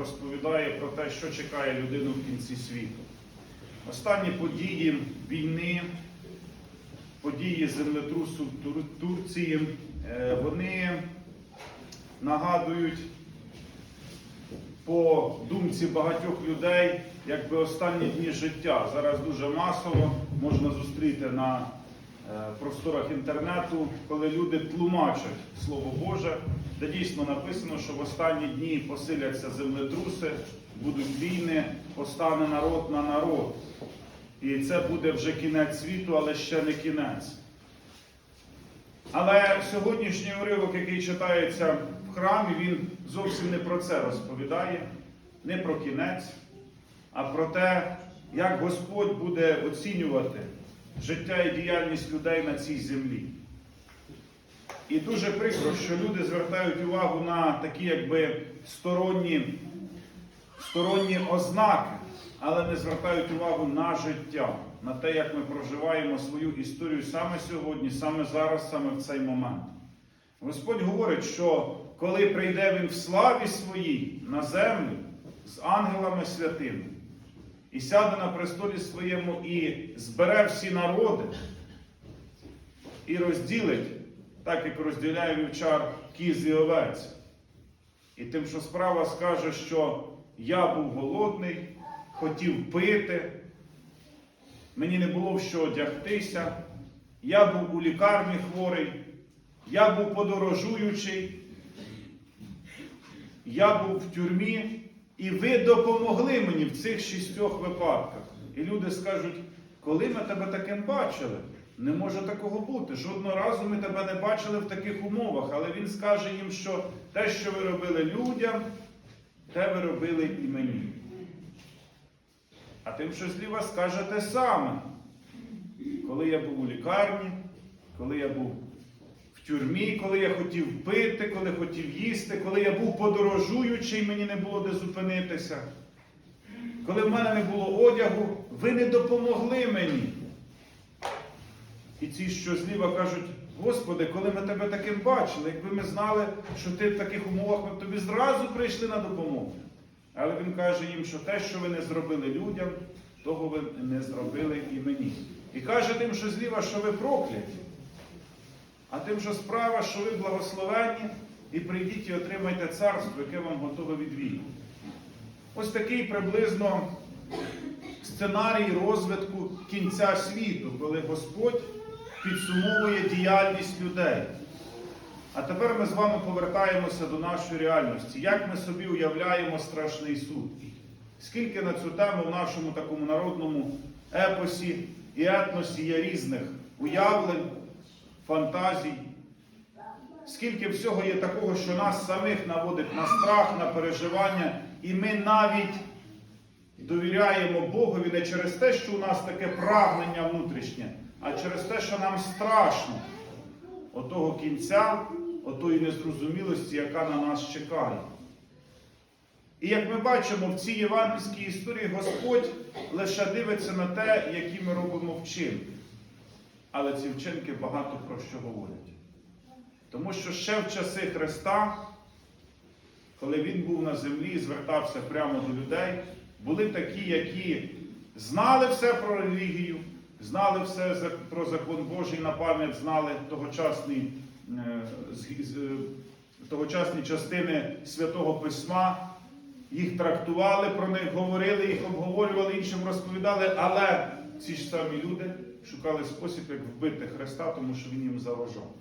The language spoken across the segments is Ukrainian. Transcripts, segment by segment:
розповідає про те, що чекає людину в кінці світу. Останні події війни, події землетрусу в Турції, е, вони нагадують по думці багатьох людей, якби останні дні життя. Зараз дуже масово можна зустріти на просторах інтернету, коли люди тлумачать Слово Боже, де дійсно написано, що в останні дні посиляться землетруси, будуть війни, постане народ на народ. І це буде вже кінець світу, але ще не кінець. Але сьогоднішній уривок, який читається в храмі, він зовсім не про це розповідає, не про кінець, а про те, як Господь буде оцінювати життя і діяльність людей на цій землі. І дуже прикро, що люди звертають увагу на такі якби сторонні, сторонні ознаки, але не звертають увагу на життя, на те, як ми проживаємо свою історію саме сьогодні, саме зараз, саме в цей момент. Господь говорить, що коли прийде Він в славі своїй на землю з ангелами святими, і сяде на престолі своєму і збере всі народи, і розділить, так як розділяє вівчар кіз і овець. І тим, що справа скаже, що я був голодний, хотів пити, мені не було в що одягтися, я був у лікарні хворий, я був подорожуючий, я був в тюрмі, і ви допомогли мені в цих шістьох випадках. І люди скажуть, коли ми тебе таким бачили? Не може такого бути. Жодного разу ми тебе не бачили в таких умовах. Але він скаже їм, що те, що ви робили людям, те ви робили і мені. А тим, що зліва скаже те саме. Коли я був у лікарні, коли я був тюрмі, коли я хотів пити, коли хотів їсти, коли я був подорожуючий, мені не було де зупинитися. Коли в мене не було одягу, ви не допомогли мені. І ці, що зліва кажуть, Господи, коли ми тебе таким бачили, якби ми знали, що ти в таких умовах, ми б тобі зразу прийшли на допомогу. Але він каже їм, що те, що ви не зробили людям, того ви не зробили і мені. І каже тим, що зліва, що ви прокляті, а тим, що справа, що ви благословенні, і прийдіть і отримайте царство, яке вам готове від віку. Ось такий приблизно сценарій розвитку кінця світу, коли Господь підсумовує діяльність людей. А тепер ми з вами повертаємося до нашої реальності. Як ми собі уявляємо страшний суд? Скільки на цю тему в нашому такому народному епосі і етносі є різних уявлень, фантазій? Скільки всього є такого, що нас самих наводить на страх, на переживання, і ми навіть довіряємо Богові не через те, що у нас таке прагнення внутрішнє, а через те, що нам страшно отого кінця, отої незрозумілості, яка на нас чекає. І як ми бачимо в цій євангельській історії, Господь лише дивиться на те, які ми робимо вчинки. Але ці вчинки багато про що говорять. Тому що ще в часи Христа, коли Він був на землі і звертався прямо до людей, були такі, які знали все про релігію, знали все про закон Божий на пам'ять, знали тогочасні, е, е, тогочасні частини Святого Письма, їх трактували, про них говорили, їх обговорювали, іншим розповідали, але ці ж самі люди шукали спосіб, як вбити Христа, тому що Він їм заважав.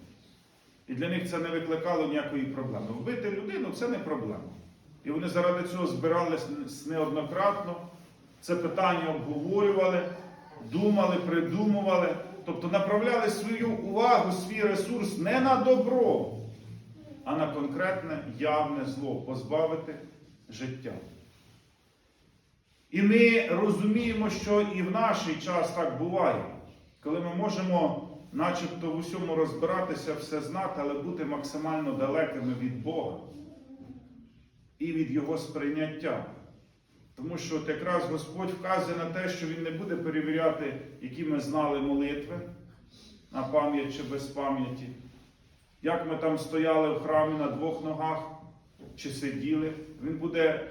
І для них це не викликало ніякої проблеми. Вбити людину це не проблема. І вони заради цього збирались неоднократно, це питання обговорювали, думали, придумували, тобто направляли свою увагу, свій ресурс не на добро, а на конкретне явне зло позбавити життя. І ми розуміємо, що і в наш час так буває, коли ми можемо, начебто, в усьому розбиратися, все знати, але бути максимально далекими від Бога і від Його сприйняття. Тому що от якраз Господь вказує на те, що Він не буде перевіряти, які ми знали молитви на пам'ять чи без пам'яті, як ми там стояли в храмі на двох ногах чи сиділи. Він буде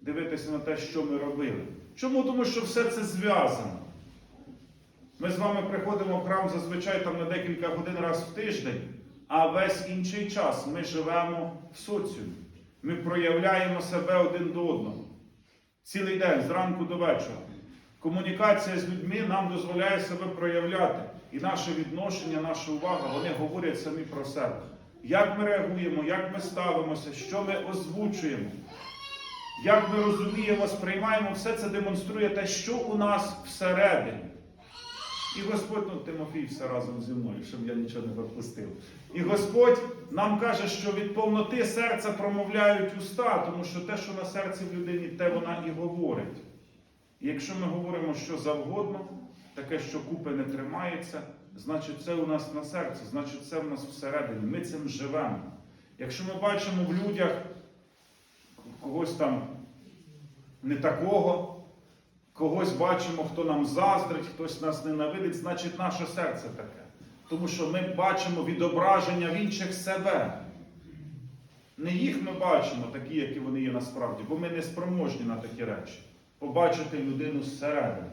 дивитися на те, що ми робили. Чому? Тому що все це зв'язано. Ми з вами приходимо в храм зазвичай там на декілька годин раз в тиждень, а весь інший час ми живемо в соціумі. Ми проявляємо себе один до одного. Цілий день, зранку до вечора. Комунікація з людьми нам дозволяє себе проявляти. І наше відношення, наша увага, вони говорять самі про себе. Як ми реагуємо, як ми ставимося, що ми озвучуємо, як ми розуміємо, сприймаємо, все це демонструє те, що у нас всередині. І Господь, ну Тимофій все разом зі мною, щоб я нічого не пропустив. І Господь нам каже, що від повноти серця промовляють уста, тому що те, що на серці в людині, те вона і говорить. І якщо ми говоримо що завгодно, таке, що купи не тримається, значить це у нас на серці, значить це в нас всередині. Ми цим живемо. Якщо ми бачимо в людях когось там не такого, когось бачимо, хто нам заздрить, хтось нас ненавидить, значить наше серце таке. Тому що ми бачимо відображення в інших себе. Не їх ми бачимо, такі, які вони є насправді, бо ми не спроможні на такі речі. Побачити людину зсередини.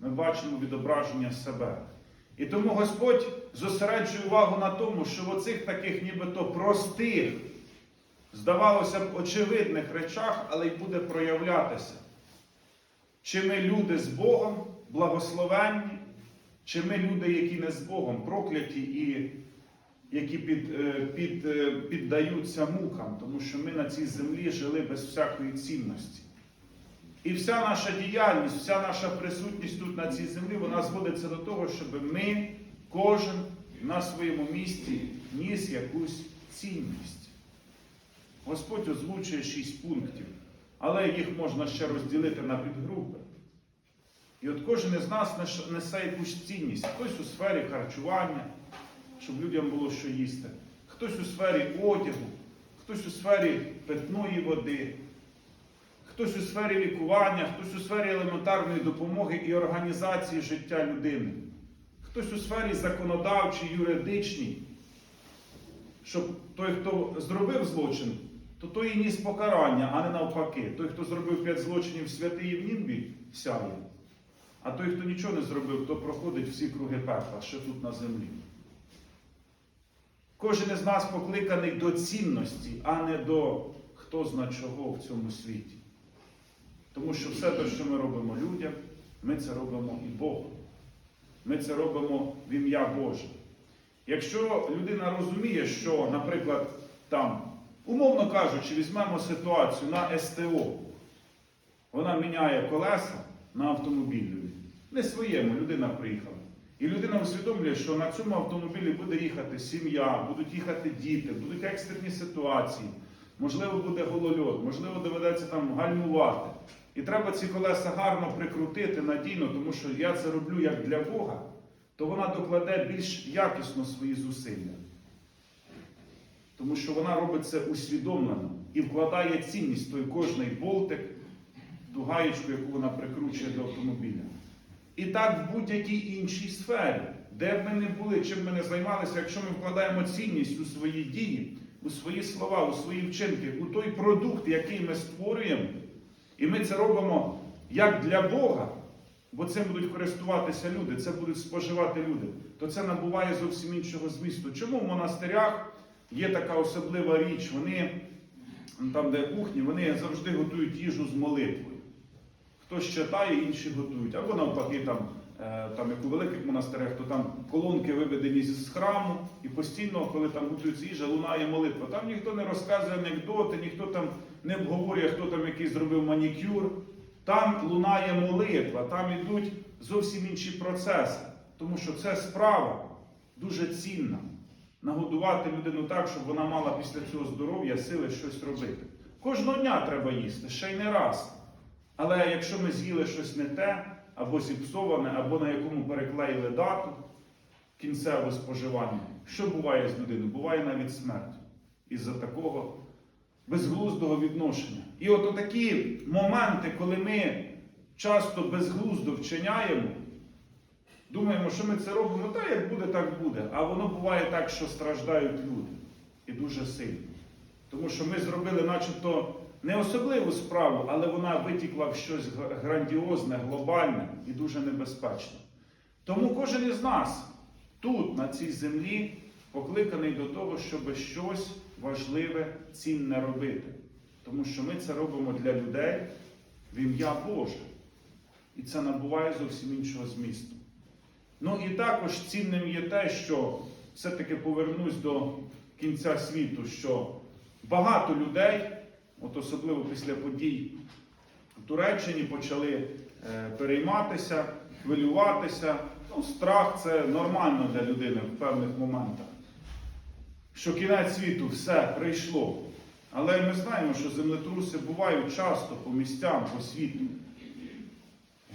Ми бачимо відображення себе. І тому Господь зосереджує увагу на тому, що в оцих таких нібито простих, здавалося б, очевидних речах, але й буде проявлятися. Чи ми люди з Богом, благословенні, чи ми люди, які не з Богом, прокляті і які під, е, під, е, піддаються мукам, тому що ми на цій землі жили без всякої цінності. І вся наша діяльність, вся наша присутність тут на цій землі, вона зводиться до того, щоб ми, кожен на своєму місці ніс якусь цінність. Господь озвучує шість пунктів, але їх можна ще розділити на підгрупи. І от кожен із нас несе якусь цінність. Хтось у сфері харчування, щоб людям було що їсти, хтось у сфері одягу, хтось у сфері питної води, хтось у сфері лікування, хтось у сфері елементарної допомоги і організації життя людини, хтось у сфері законодавчій, юридичній, щоб той, хто зробив злочин, то той і ніс покарання, а не навпаки. Той, хто зробив п'ять злочинів святий і в німбі сяє. А той, хто нічого не зробив, то проходить всі круги пекла, що тут на землі. Кожен із нас покликаний до цінності, а не до хто зна чого в цьому світі. Тому що все те, що ми робимо людям, ми це робимо і Богу. Ми це робимо в ім'я Боже. Якщо людина розуміє, що, наприклад, там, умовно кажучи, візьмемо ситуацію на СТО, вона міняє колеса на автомобілі. Не своєму, людина приїхала. І людина усвідомлює, що на цьому автомобілі буде їхати сім'я, будуть їхати діти, будуть екстрені ситуації, можливо, буде голольот, можливо, доведеться там гальмувати. І треба ці колеса гарно прикрутити надійно, тому що я це роблю як для Бога, то вона докладе більш якісно свої зусилля. Тому що вона робить це усвідомлено і вкладає цінність той кожний болтик, ту гаєчку, яку вона прикручує до автомобіля. І так в будь-якій іншій сфері, де б ми не були, чим ми не займалися, якщо ми вкладаємо цінність у свої дії, у свої слова, у свої вчинки, у той продукт, який ми створюємо, і ми це робимо як для Бога, бо цим будуть користуватися люди, це будуть споживати люди, то це набуває зовсім іншого змісту. Чому в монастирях є така особлива річ? Вони, там, де кухні, вони завжди готують їжу з молитвою. Хтось читає, інші готують. Або навпаки, там, е, там як у великих монастирях, то там колонки виведені з храму, і постійно, коли там готується їжа, лунає молитва. Там ніхто не розказує анекдоти, ніхто там не обговорює, хто там який зробив манікюр. Там лунає молитва, там йдуть зовсім інші процеси. Тому що це справа дуже цінна. Нагодувати людину так, щоб вона мала після цього здоров'я, сили щось робити. Кожного дня треба їсти, ще й не раз. Але якщо ми з'їли щось не те, або зіпсоване, або на якому переклеїли дату кінцевого споживання, що буває з людиною? Буває навіть смерть із-за такого безглуздого відношення. І от такі моменти, коли ми часто безглуздо вчиняємо, думаємо, що ми це робимо, та як буде, так буде. А воно буває так, що страждають люди. І дуже сильно. Тому що ми зробили, начебто, не особливу справу, але вона витікла в щось грандіозне, глобальне і дуже небезпечне. Тому кожен із нас тут, на цій землі, покликаний до того, щоб щось важливе, цінне робити. Тому що ми це робимо для людей в ім'я Боже. І це набуває зовсім іншого змісту. Ну і також цінним є те, що все-таки повернусь до кінця світу, що багато людей, от особливо після подій в Туреччині, почали е, перейматися, хвилюватися. Ну, страх це нормально для людини в певних моментах. Що кінець світу все прийшло. Але ми знаємо, що землетруси бувають часто по місцям, по світу.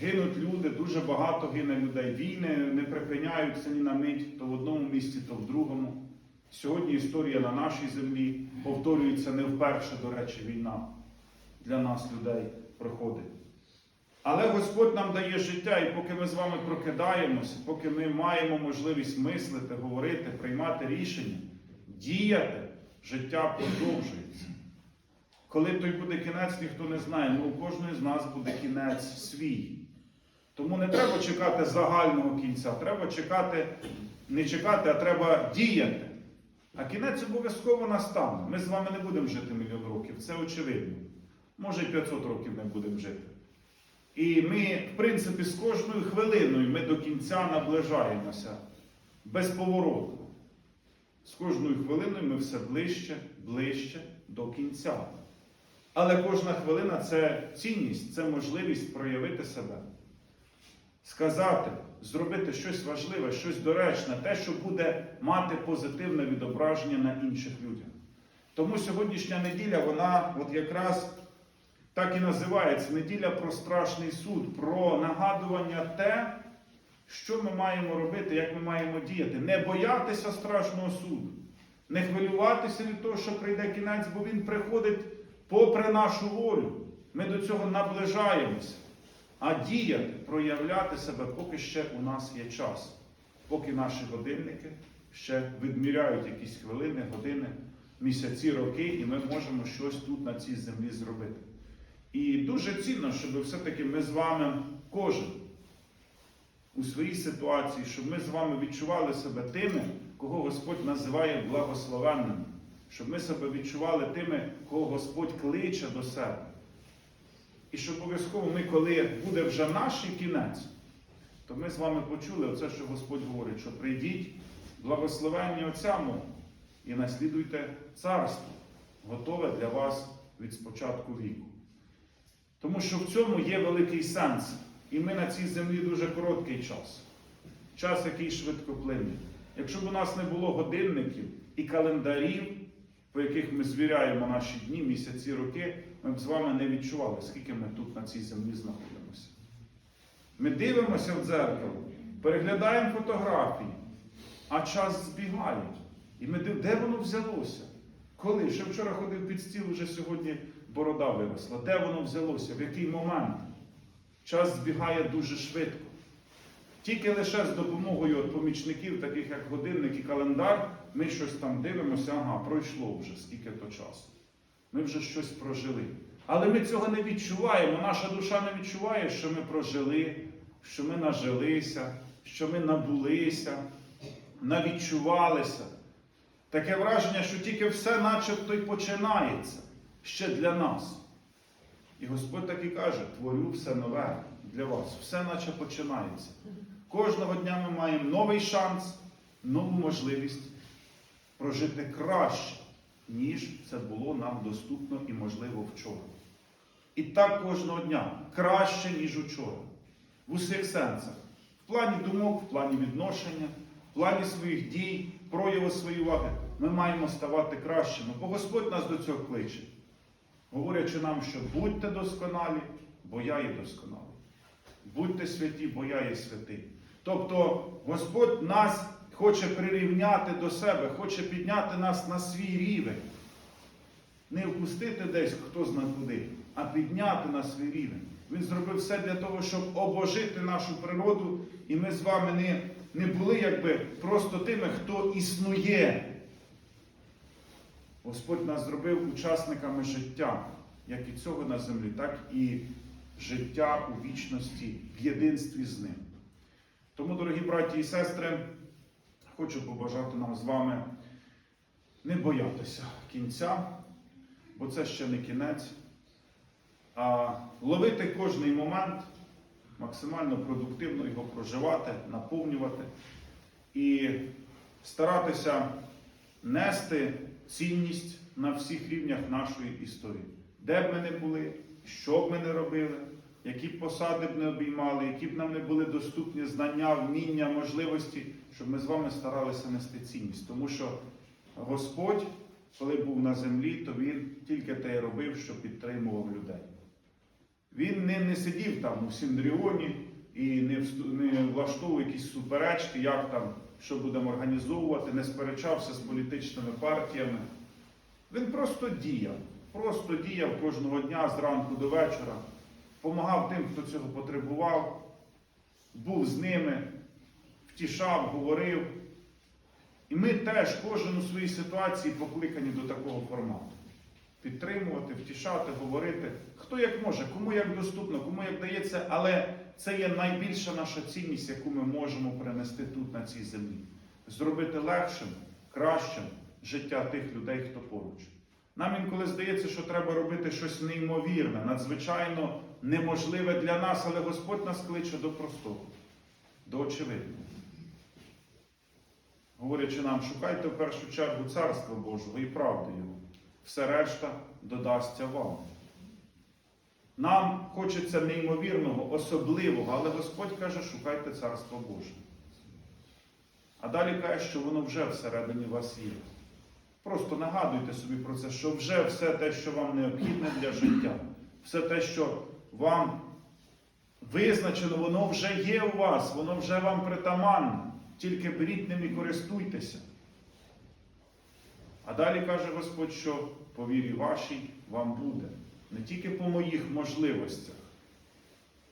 Гинуть люди, дуже багато гине людей. Війни не припиняються ні на мить, то в одному місці, то в другому. Сьогодні історія на нашій землі повторюється не вперше, до речі, війна для нас, людей, проходить. Але Господь нам дає життя, і поки ми з вами прокидаємося, поки ми маємо можливість мислити, говорити, приймати рішення, діяти, життя продовжується. Коли той буде кінець, ніхто не знає, ну у кожної з нас буде кінець свій. Тому не треба чекати загального кінця, треба чекати, не чекати, а треба діяти. А кінець обов'язково настане. Ми з вами не будемо жити мільйон років, це очевидно. Може, і 500 років не будемо жити. І ми, в принципі, з кожною хвилиною ми до кінця наближаємося безповоротно. З кожною хвилиною ми все ближче, ближче до кінця. Але кожна хвилина це цінність, це можливість проявити себе, сказати, зробити щось важливе, щось доречне, те, що буде мати позитивне відображення на інших людях. Тому сьогоднішня неділя, вона от якраз так і називається неділя про страшний суд, про нагадування те, що ми маємо робити, як ми маємо діяти. Не боятися страшного суду, не хвилюватися від того, що прийде кінець, бо він приходить попри нашу волю. Ми до цього наближаємося. А діяти, проявляти себе, поки ще у нас є час, поки наші годинники ще відміряють якісь хвилини, години, місяці, роки, і ми можемо щось тут на цій землі зробити. І дуже цінно, щоб все-таки ми з вами, кожен у своїй ситуації, щоб ми з вами відчували себе тими, кого Господь називає благословенними, щоб ми себе відчували тими, кого Господь кличе до себе. І щоб обов'язково ми, коли буде вже наш кінець, то ми з вами почули оце, що Господь говорить, що прийдіть, благословенні Отцяму і наслідуйте царство, готове для вас від спочатку віку. Тому що в цьому є великий сенс. І ми на цій землі дуже короткий час. Час, який швидко плине. Якщо б у нас не було годинників і календарів, по яких ми звіряємо наші дні, місяці, роки, ми б з вами не відчували, скільки ми тут на цій землі знаходимося. Ми дивимося в дзеркало, переглядаємо фотографії, а час збігає. І ми дивимося, де воно взялося? Коли? Ще вчора ходив під стіл, вже сьогодні борода виросла. Де воно взялося? В який момент? Час збігає дуже швидко. Тільки лише з допомогою помічників, таких як годинник і календар, ми щось там дивимося, ага, пройшло вже скільки то часу. Ми вже щось прожили. Але ми цього не відчуваємо. Наша душа не відчуває, що ми прожили, що ми нажилися, що ми набулися, навідчувалися. Таке враження, що тільки все начебто й починається ще для нас. І Господь так і каже: творю все нове для вас. Все наче починається. Кожного дня ми маємо новий шанс, нову можливість прожити краще, ніж це було нам доступно і можливо вчора. І так кожного дня краще, ніж учора. В усіх сенсах. В плані думок, в плані відношення, в плані своїх дій, прояву своєї уваги. Ми маємо ставати кращими, бо Господь нас до цього кличе говорячи нам, що будьте досконалі, бо я є досконалий. Будьте святі, бо я є святий. Тобто Господь нас хоче прирівняти до себе, хоче підняти нас на свій рівень. Не впустити десь хто зна куди, а підняти на свій рівень. Він зробив все для того, щоб обожити нашу природу, і ми з вами не, не були якби просто тими, хто існує. Господь нас зробив учасниками життя. як і цього на землі, так і життя у вічності в єдинстві з ним. Тому, дорогі браті і сестри, хочу побажати нам з вами не боятися кінця, бо це ще не кінець, а ловити кожний момент, максимально продуктивно його проживати, наповнювати і старатися нести цінність на всіх рівнях нашої історії. Де б ми не були, що б ми не робили, які б посади б не обіймали, які б нам не були доступні знання, вміння, можливості, щоб ми з вами старалися нести цінність. Тому що Господь, коли був на землі, то Він тільки те й робив, що підтримував людей. Він не, не сидів там у Сіндріоні і не, не влаштовував якісь суперечки, як там, що будемо організовувати, не сперечався з політичними партіями. Він просто діяв, просто діяв кожного дня зранку до вечора, допомагав тим, хто цього потребував, був з ними, втішав, говорив. І ми теж, кожен у своїй ситуації покликані до такого формату. Підтримувати, втішати, говорити, хто як може, кому як доступно, кому як дається, але це є найбільша наша цінність, яку ми можемо принести тут, на цій землі. Зробити легшим, кращим життя тих людей, хто поруч. Нам інколи здається, що треба робити щось неймовірне, надзвичайно неможливе для нас, але Господь нас кличе до простого, до очевидного. Говорячи нам, шукайте в першу чергу Царства Божого і правди Його. Все решта додасться вам. Нам хочеться неймовірного, особливого, але Господь каже, шукайте Царство Боже. А далі каже, що воно вже всередині вас є. Просто нагадуйте собі про це, що вже все те, що вам необхідне для життя, все те, що вам визначено, воно вже є у вас, воно вже вам притаманне. Тільки беріть ним і користуйтеся. А далі каже Господь, що по вірі вашій вам буде. Не тільки по моїх можливостях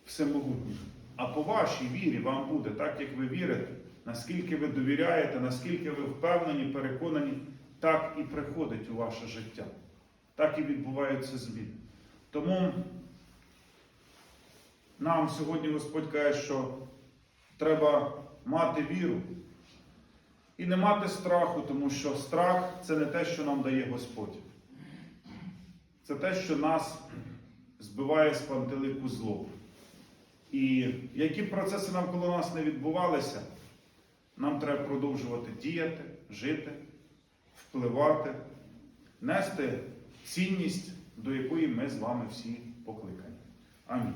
всемогутніх, а по вашій вірі вам буде, так як ви вірите, наскільки ви довіряєте, наскільки ви впевнені, переконані, так і приходить у ваше життя. Так і відбуваються зміни. Тому нам сьогодні Господь каже, що треба мати віру і не мати страху, тому що страх це не те, що нам дає Господь. Це те, що нас збиває з пантелику зло. І які б процеси навколо нас не відбувалися, нам треба продовжувати діяти, жити, впливати, нести цінність, до якої ми з вами всі покликані. Амінь.